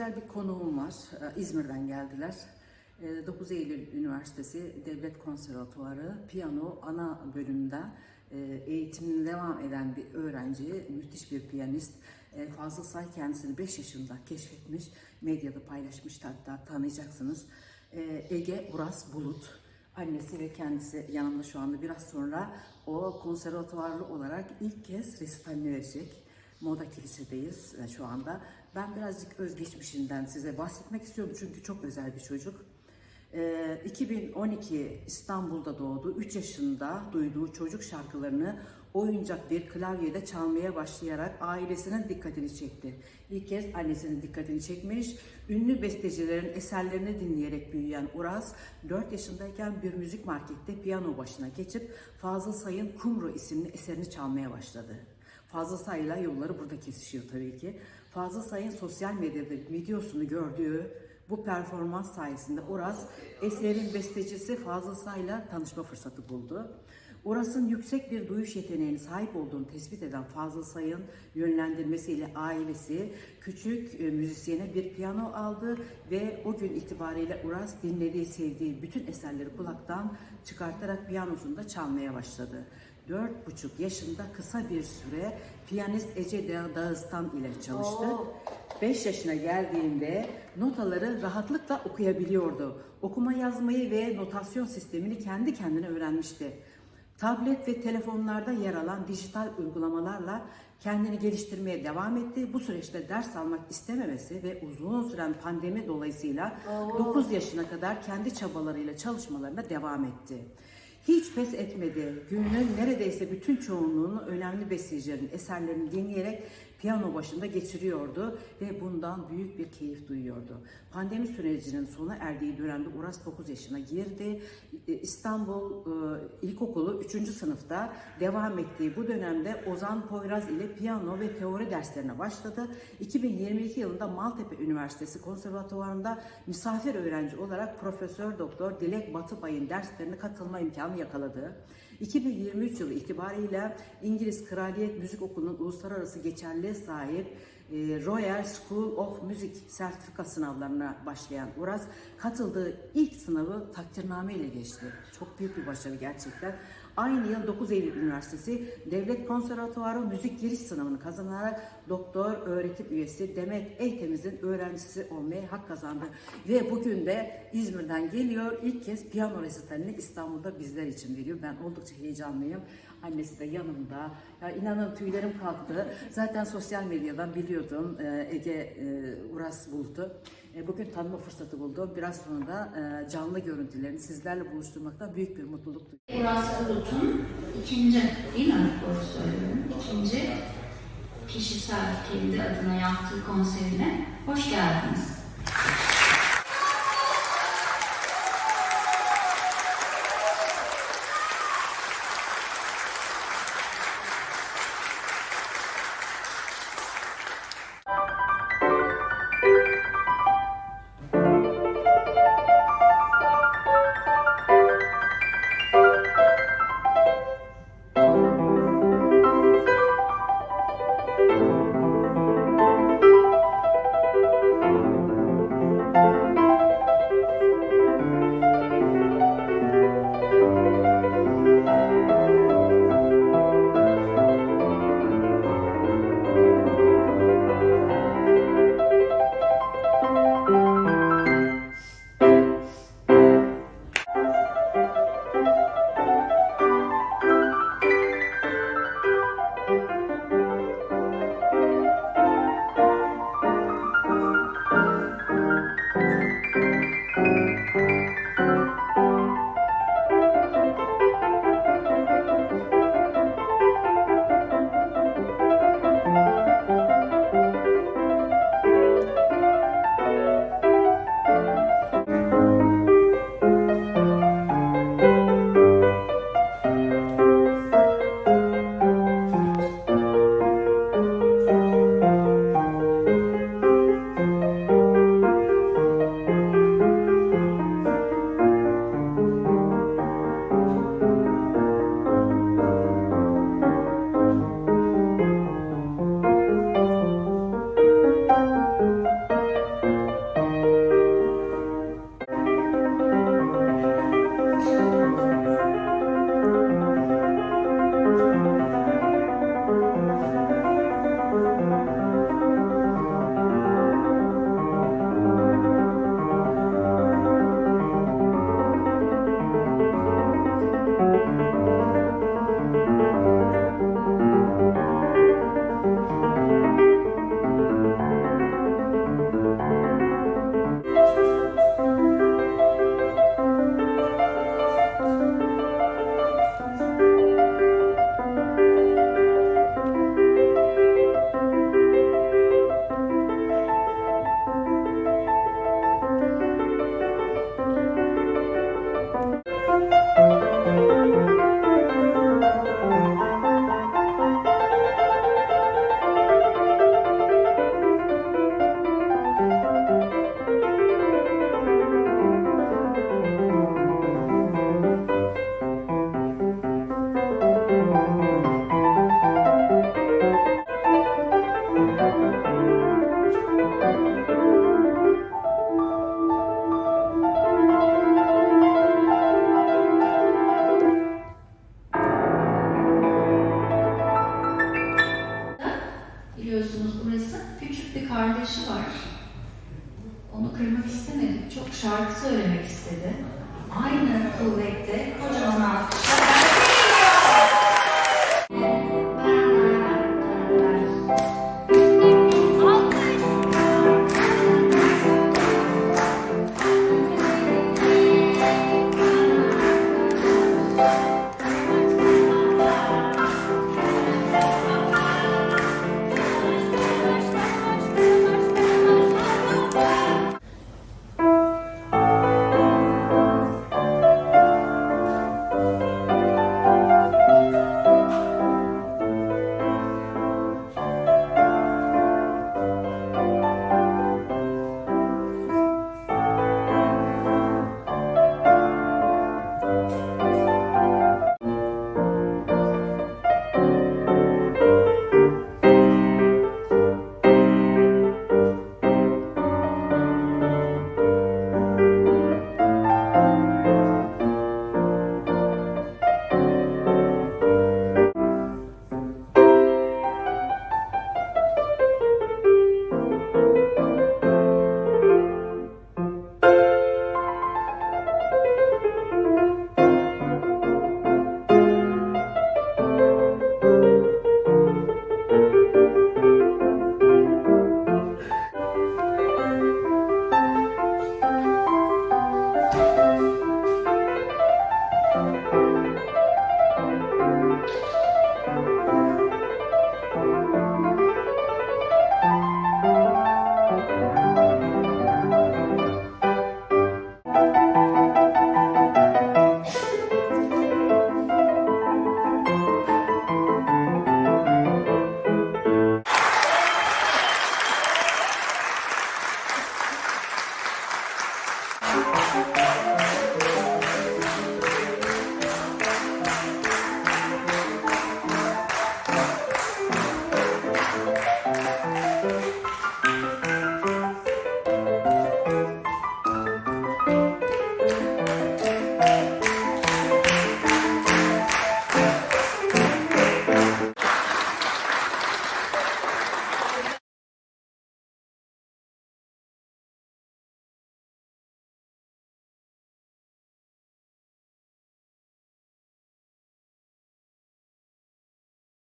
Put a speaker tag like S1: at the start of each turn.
S1: özel bir konuğum var. Ee, İzmir'den geldiler. Ee, 9 Eylül Üniversitesi Devlet Konservatuarı piyano ana bölümünde e, eğitimine devam eden bir öğrenci, müthiş bir piyanist. Ee, Fazıl Say kendisini 5 yaşında keşfetmiş, medyada paylaşmış hatta tanıyacaksınız. Ee, Ege Uras Bulut, annesi ve kendisi yanımda şu anda biraz sonra o konservatuvarlı olarak ilk kez resitalini verecek. Moda Kilise'deyiz e, şu anda. Ben birazcık özgeçmişinden size bahsetmek istiyorum çünkü çok özel bir çocuk. Ee, 2012 İstanbul'da doğdu. 3 yaşında duyduğu çocuk şarkılarını oyuncak bir klavyede çalmaya başlayarak ailesinin dikkatini çekti. İlk kez annesinin dikkatini çekmiş. Ünlü bestecilerin eserlerini dinleyerek büyüyen Uras, 4 yaşındayken bir müzik markette piyano başına geçip Fazıl Say'ın Kumru isimli eserini çalmaya başladı. Fazıl Say'la yolları burada kesişiyor tabii ki. Fazıl Say'ın sosyal medyada videosunu gördüğü bu performans sayesinde Uras eserin bestecisi Fazıl Say'la tanışma fırsatı buldu. Uras'ın yüksek bir duyuş yeteneğine sahip olduğunu tespit eden Fazıl Say'ın yönlendirmesiyle ailesi küçük e, müzisyene bir piyano aldı ve o gün itibariyle Uras dinlediği, sevdiği bütün eserleri kulaktan çıkartarak piyanosunda çalmaya başladı. Dört buçuk yaşında kısa bir süre piyanist Ece Dağı- Dağıstan ile çalıştı. 5 yaşına geldiğinde notaları rahatlıkla okuyabiliyordu. Okuma yazmayı ve notasyon sistemini kendi kendine öğrenmişti. Tablet ve telefonlarda yer alan dijital uygulamalarla kendini geliştirmeye devam etti. Bu süreçte ders almak istememesi ve uzun süren pandemi dolayısıyla 9 yaşına kadar kendi çabalarıyla çalışmalarına devam etti. Hiç pes etmedi. Günün neredeyse bütün çoğunluğunu önemli bestecilerin eserlerini dinleyerek piyano başında geçiriyordu ve bundan büyük bir keyif duyuyordu. Pandemi sürecinin sona erdiği dönemde Uras 9 yaşına girdi. E, İstanbul e, İlkokulu 3. sınıfta devam ettiği bu dönemde Ozan Poyraz ile piyano ve teori derslerine başladı. 2022 yılında Maltepe Üniversitesi Konservatuvarı'nda misafir öğrenci olarak Profesör Doktor Dilek Batıbay'ın derslerine katılma imkanı yakaladı. 2023 yılı itibariyle İngiliz Kraliyet Müzik Okulu'nun uluslararası geçerliğe sahip e, Royal School of Music sertifika sınavlarına başlayan Uras katıldığı ilk sınavı takdirname ile geçti. Çok büyük bir başarı gerçekten. Aynı yıl 9 Eylül Üniversitesi Devlet Konservatuvarı Müzik Giriş Sınavını kazanarak doktor öğretim üyesi Demet Eytemiz'in öğrencisi olmaya hak kazandı. Ve bugün de İzmir'den geliyor. İlk kez piyano resitalini İstanbul'da bizler için veriyor. Ben oldukça heyecanlıyım. Annesi de yanımda. Ya inanın tüylerim kalktı. Zaten sosyal medyadan biliyordum e, Ege e, Uras Bulut'u. E, Bugün tanıma fırsatı buldum. Biraz sonra da e, canlı görüntülerini sizlerle buluşturmaktan büyük bir mutluluk duyuyorum.
S2: Uras Bulut'un ikinci, değil mi? Doğru söylüyorum. İkinci kişisel kendi adına yaptığı konserine hoş geldiniz.